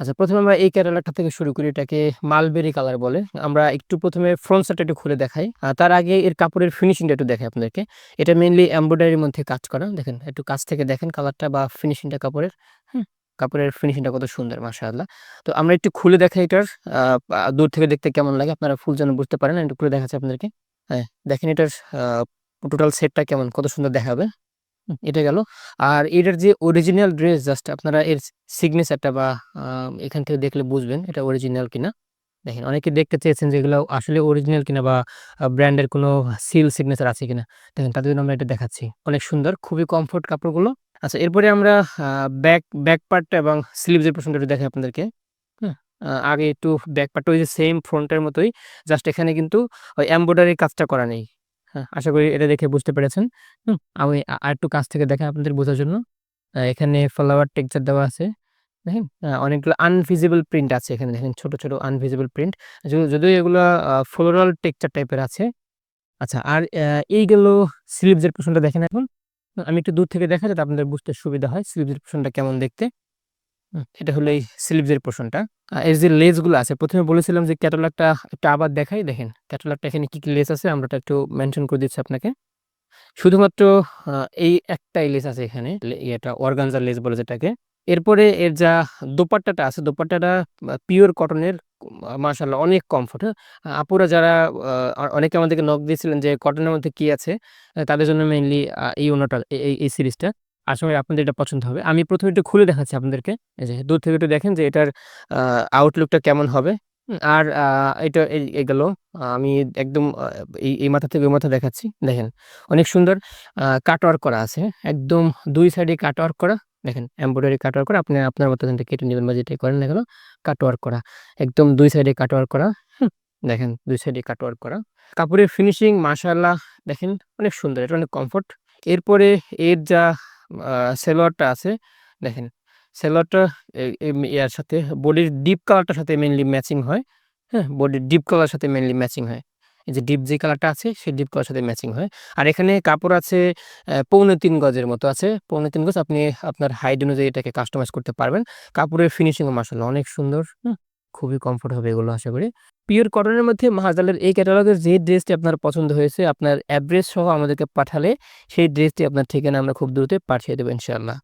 আচ্ছা প্রথমে আমরা এই ক্যাটালগটা থেকে শুরু করি, এটাকে মালবেরি কালার বলে। আমরা একটু প্রথমে ফ্রন্ট সাইডটা একটু খুলে দেখাই। তার আগে এর কাপড়ের ফিনিশিংটা একটু দেখাই আপনাদেরকে। এটা মেইনলি এমব্রয়ডারির মধ্যে কাজ করা। দেখেন, একটু কাছ থেকে দেখেন কালারটা বা ফিনিশিংটা কাপড়ের। হুম, কাপড়ের ফিনিশিংটা কত সুন্দর, মাশাআল্লাহ। তো আমরা একটু খুলে দেখাই এটার। দূর থেকে দেখতে কেমন লাগে আপনারা ফুল যেন বুঝতে পারেন। একটু খুলে দেখাচ্ছি আপনাদেরকে। হ্যাঁ দেখেন এটার টোটাল সেটটা কেমন, কত সুন্দর দেখাবে। এটা গেল। আর এটার যে অরিজিনাল ড্রেস জাস্ট আপনারা এর সিগনেচারটা বা এখান থেকে দেখলে বুঝবেন এটা অরিজিনাল কিনা। দেখেন, অনেকে দেখতে চেয়েছেন যে এগুলো আসলে অরিজিনাল কিনা বা ব্র্যান্ডের কোনো সিল সিগনেচার আছে কিনা। দেখেন, তাদের জন্য আমরা এটা দেখাচ্ছি। অনেক সুন্দর, খুবই কমফোর্ট কাপড়গুলো। আচ্ছা এরপরে আমরা ব্যাক ব্যাক পার্টটা এবং স্লিভসের পোর্শনটা একটু দেখাই আপনাদেরকে। হ্যাঁ আগে একটু ব্যাক পার্টটা ওই যে সেম ফ্রন্টের মতোই জাস্ট এখানে কিন্তু ওই এমব্রয়ডারি কাজটা করা নেই। আশা করি এটা দেখে বুঝতে পেরেছেন। হুম, আমি আ- আর একটু কাছ থেকে দেখেন আপনাদের বোঝার জন্য এখানে ফ্লাওয়ার টেক্সচার দেওয়া আছে। দেখেন অনেকগুলো আনভিজিবল প্রিন্ট আছে এখানে, দেখেন ছোট ছোট আনভিজিবল প্রিন্ট যদিও এগুলো ফ্লোরাল টেক্সচার টাইপের আছে। আচ্ছা আর এইগুলো স্লিভসের পোর্শনটা দেখেন এখন। আমি একটু দূর থেকে দেখা যাতে আপনাদের বুঝতে সুবিধা হয় স্লিভসের পোর্শনটা কেমন দেখতে। এটা হলো এই স্লিভসের পোর্শনটা। এর যে লেসগুলো আছে, প্রথমে বলেছিলাম যে ক্যাটালগটা একটু আবার দেখাই, দেখেন ক্যাটালগটা এখানে কি কি লেস আছে আমরা একটু মেনশন করে দিচ্ছি আপনাকে। শুধুমাত্র এই একটাই লেস আছে এখানে ইয়েটা অর্গানজার লেস বলে যেটাকে। এরপরে এর যা দোপাট্টাটা আছে, দোপাট্টাটা পিওর কটনের মার্শাল্লাহ অনেক কমফোর্ট আপুরা যারা অনেকে আমাদেরকে নক দিয়েছিলেন যে কটনের মধ্যে কি আছে তাদের জন্য মেইনলি এই ওনাটা, এই সিরিজটা আশা করি আপনাদের এটা পছন্দ হবে। আমি প্রথমে একটু খুলে দেখাচ্ছি আপনাদেরকে। এই যে দূর থেকে একটু দেখেন যে এটার আউটলুকটা কেমন হবে। আর এটা এগুলো আমি একদম এই মাথা থেকে ওই মাথা দেখাচ্ছি। দেখেন, অনেক সুন্দর কাটওয়ার্ক করা আছে। একদম দুই সাইডে কাটওয়ার্ক করা। দেখেন এমব্রয়ডারি কাটওয়ার্ক করা। আপনি, আপনার মতো কেটে নেবেন বা যেটাই করেন না কাটওয়ার্ক করা। একদম দুই সাইডে কাটওয়ার্ক করা। দেখেন, দুই সাইডে কাটওয়ার্ক করা। কাপড়ের ফিনিশিং মাশাআল্লাহ, দেখেন, অনেক সুন্দর, এটা অনেক কমফোর্ট এরপরে এর যা সেলোয়ারটা আছে। দেখেন সেলোয়ারটা ইয়ার সাথে বডির ডিপ কালারটার সাথে মেনলি ম্যাচিং হয় হ্যাঁ? বডির ডিপ কালার সাথে মেনলি ম্যাচিং হয়। এই যে ডিপ যে কালারটা আছে সেই ডিপ কালার সাথে ম্যাচিং হয়। আর এখানে কাপড় আছে পৌনে তিন গজের মতো আছে। পৌনে তিন গজ আপনি আপনার হাইট অনুযায়ী এটাকে কাস্টমাইজ করতে পারবেন। কাপড়ের ফিনিশিংও মাসাল্লাহ অনেক সুন্দর হুম, খুবই কমফোর্ট হবে এগুলো আশা করি। পিওর কটনের মধ্যে মাহাজালের এই ক্যাটালগের যে ড্রেসটি আপনার পছন্দ হয়েছে, আপনার অ্যাড্রেস সহ আমাদেরকে পাঠালে সেই ড্রেসটি আপনার ঠিকানা আমরা খুব দ্রুত পাঠিয়ে দেবো ইনশাআল্লাহ।